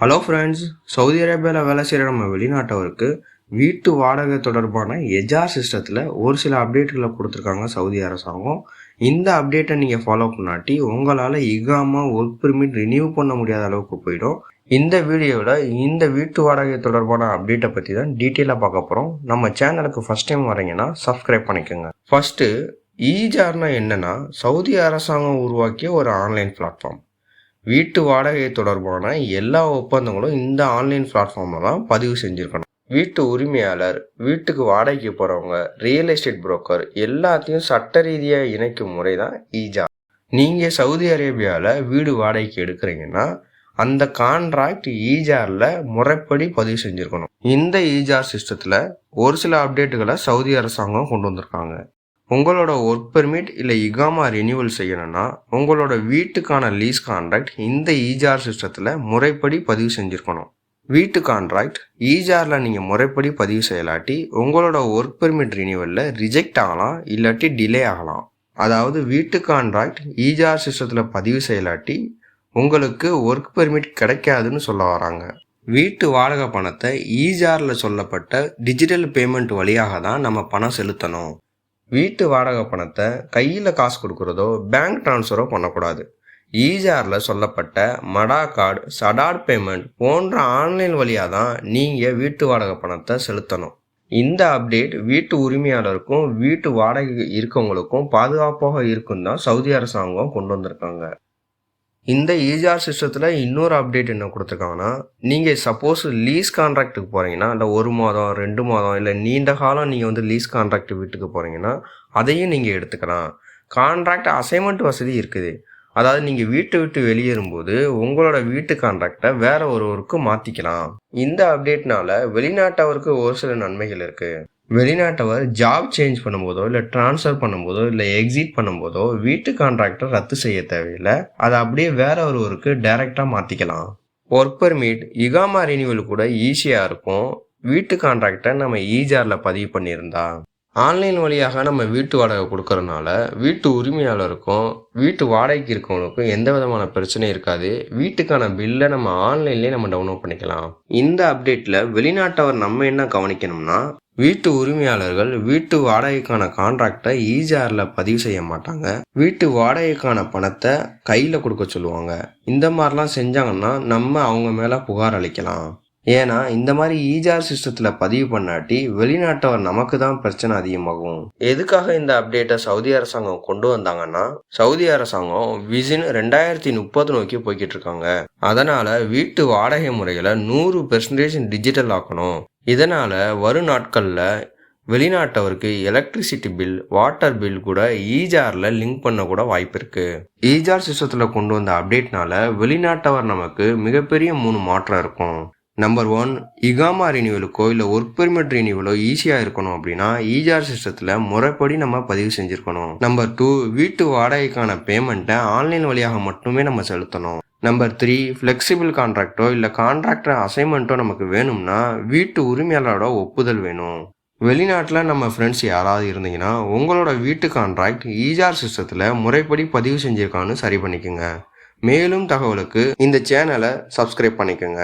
Hello friends Saudi அரேபியாவில் வேலை செய்கிற நம்ம வெளிநாட்டவருக்கு வீட்டு வாடகை தொடர்பான எஜார் சிஸ்டத்தில் ஒரு சில அப்டேட்டுகளை கொடுத்துருக்காங்க சவுதி அரசாங்கம். இந்த அப்டேட்டை நீங்கள் ஃபாலோ பண்ணாட்டி உங்களால் இகாமா ஒர்க் பெர்மிட் ரினியூ பண்ண முடியாத அளவுக்கு போயிடும். இந்த வீடியோவில் இந்த வீட்டு வாடகை தொடர்பான அப்டேட்டை பற்றி தான் டீட்டெயிலாக பார்க்க போகிறோம் நம்ம சேனலுக்கு ஃபஸ்ட் டைம் வரீங்கன்னா சப்ஸ்கிரைப் பண்ணிக்கோங்க. ஃபஸ்ட்டு ஈஜார்னா என்னென்னா சவுதி அரசாங்கம் உருவாக்கிய ஒரு ஆன்லைன் பிளாட்ஃபார்ம் வீட்டு வாடகை தொடர்பான எல்லா ஒப்பந்தங்களும் இந்த ஆன்லைன் பிளாட்ஃபார்மில் தான் பதிவு செஞ்சுருக்கணும். வீட்டு உரிமையாளர் வீட்டுக்கு வாடகைக்கு போகிறவங்க ரியல் எஸ்டேட் புரோக்கர் எல்லாத்தையும் சட்ட ரீதியாக இணைக்கும் முறை தான் ஈஜா. நீங்கள் சவுதி அரேபியாவில் வீடு வாடகைக்கு எடுக்கிறீங்கன்னா அந்த கான்ட்ராக்ட் ஈஜாரில் முறைப்படி பதிவு செஞ்சுருக்கணும். இந்த ஈஜார் சிஸ்டத்தில் ஒரு சில அப்டேட்டுகளை சவுதி அரசாங்கம் கொண்டு வந்திருக்காங்க. உங்களோட ஒர்க் பெர்மிட் இல்லை இகாமா ரினியூவல் செய்யணும்னா உங்களோட வீட்டுக்கான லீஸ் கான்ட்ராக்ட் இந்த ஈஜார் சிஸ்டத்தில் முறைப்படி பதிவு செஞ்சுருக்கணும். வீட்டு கான்ட்ராக்ட் ஈஜாரில் நீங்கள் முறைப்படி பதிவு செய்யலாட்டி உங்களோட ஒர்க் பெர்மிட் ரினியூவலில் ரிஜெக்ட் ஆகலாம் இல்லாட்டி டிலே ஆகலாம். அதாவது வீட்டு கான்ட்ராக்ட் ஈஜார் சிஸ்டத்தில் பதிவு செய்யலாட்டி உங்களுக்கு ஒர்க் பெர்மிட் கிடைக்காதுன்னு சொல்ல வராங்க. வீட்டு வாடகை பணத்தை ஈஜாரில் சொல்லப்பட்ட டிஜிட்டல் பேமெண்ட் வழியாக தான் நம்ம பணம் செலுத்தணும். வீட்டு வாடகை பணத்தை கையில் காசு கொடுக்குறதோ பேங்க் ட்ரான்ஸ்ஃபரோ பண்ணக்கூடாது. ஈஜாரில் சொல்லப்பட்ட மடா கார்டு சடாட் பேமெண்ட் போன்ற ஆன்லைன் வழியாக தான் நீங்கள் வீட்டு வாடகை பணத்தை செலுத்தணும். இந்த அப்டேட் வீட்டு உரிமையாளருக்கும் வீட்டு வாடகை இருக்கவங்களுக்கும் பாதுகாப்பாக இருக்கும் தான் சவுதி அரசாங்கம் கொண்டு வந்திருக்காங்க. இந்த ஈஜிஆர் சிஸ்டத்தில் இன்னொரு அப்டேட் என்ன கொடுத்துருக்காங்கன்னா நீங்கள் சப்போஸ் லீஸ் கான்ட்ராக்ட்டுக்கு போகிறீங்கன்னா இல்லை ஒரு மாதம் ரெண்டு மாதம் இல்லை நீண்ட காலம் நீங்கள் வந்து லீஸ் கான்ட்ராக்ட் வீட்டுக்கு போகிறீங்கன்னா அதையும் நீங்கள் எடுத்துக்கலாம். கான்ட்ராக்ட் அசைன்மெண்ட் வசதி இருக்குது. அதாவது நீங்கள் வீட்டை விட்டு வெளியேறும்போது உங்களோட வீட்டு கான்ட்ராக்டை வேற ஒருவருக்கு மாற்றிக்கலாம் இந்த அப்டேட்னால வெளிநாட்டவருக்கு ஒரு சில நன்மைகள் இருக்குது வெளிநாட்டவர் ஜாப் சேஞ்ச் பண்ணும்போதோ இல்லை ட்ரான்ஸ்ஃபர் பண்ணும்போதோ இல்லை எக்ஸிட் பண்ணும்போதோ வீட்டு கான்ட்ராக்டை ரத்து செய்ய தேவையில்லை. அதை அப்படியே வேற ஒருவருக்கு டைரெக்டாக மாற்றிக்கலாம் ஒர்க் பெர்மிட் இகாமா ரினியூவல் கூட ஈஸியாக இருக்கும். வீட்டு கான்ட்ராக்டை நம்ம ஈஜாரில் பதிவு பண்ணியிருந்தா. ஆன்லைன் வழியாக நம்ம வீட்டு வாடகை கொடுக்கறனால வீட்டு உரிமையாளருக்கும் வீட்டு வாடகைக்கு இருக்கவங்களுக்கும் எந்த விதமான பிரச்சனையும் இருக்காது. வீட்டுக்கான பில்லை நம்ம ஆன்லைன்லேயே நம்ம டவுன்லோட் பண்ணிக்கலாம். இந்த அப்டேட்டில் வெளிநாட்டவர் நம்ம என்ன கவனிக்கணும்னா வீட்டு உரிமையாளர்கள் வீட்டு வாடகைக்கான கான்ட்ராக்டை ஈஜாரில் பதிவு செய்ய மாட்டாங்க. வீட்டு வாடகைக்கான பணத்தை கையில் கொடுக்க சொல்லுவாங்க. இந்த மாதிரிலாம் செஞ்சாங்கன்னா நம்ம அவங்க மேலே புகார் அளிக்கலாம். ஏன்னா இந்த மாதிரி ஈஜார் சிஸ்டத்தில் பதிவு பண்ணாட்டி வெளிநாட்டவர் நமக்கு தான் பிரச்சனை அதிகமாகும். எதுக்காக இந்த அப்டேட்டை சவுதி அரசாங்கம் கொண்டு வந்தாங்கன்னா சவுதி அரசாங்கம் விசின் ரெண்டாயிரத்தி முப்பது நோக்கி போய்கிட்டு இருக்காங்க. அதனால வீட்டு வாடகை முறைகளை நூறு பெர்சன்டேஜ் டிஜிட்டல் ஆக்கணும். இதனால் வரும் நாட்களில் வெளிநாட்டவருக்கு எலக்ட்ரிசிட்டி பில் வாட்டர் பில் கூட ஈஜாரில் லிங்க் பண்ண கூட வாய்ப்பு இருக்குது ஈஜார் சிஸ்டத்தில் கொண்டு வந்த அப்டேட்னால வெளிநாட்டவர் நமக்கு மிகப்பெரிய மூணு மாற்றம் இருக்கும். நம்பர் ஒன் இகாமா ரினியூவலுக்கோ இல்லை ஒர்க் பெர்மிட் ரினியூவலோ ஈஸியாக இருக்கணும் அப்படின்னா ஈஜார் சிஸ்டத்தில் முறைப்படி நம்ம பதிவு செஞ்சுருக்கணும். நம்பர் டூ வீட்டு வாடகைக்கான பேமெண்ட்டை ஆன்லைன் வழியாக மட்டுமே நம்ம செலுத்தணும். நம்பர் த்ரீ ஃப்ளெக்சிபிள் கான்ட்ராக்டோ இல்லை கான்ட்ராக்டர் அசைன்மெண்ட்டோ நமக்கு வேணும்னா வீட்டு உரிமையாளரோட ஒப்புதல் வேணும். வெளிநாட்டில் நம்ம ஃப்ரெண்ட்ஸ் யாராவது இருந்தீங்கன்னா உங்களோட வீட்டு கான்ட்ராக்ட் ஈஜார் சிஸ்டத்தில் முறைப்படி பதிவு செஞ்சுருக்கான்னு சரி பண்ணிக்கோங்க. மேலும் தகவலுக்கு இந்த சேனலை சப்ஸ்கிரைப் பண்ணிக்கோங்க.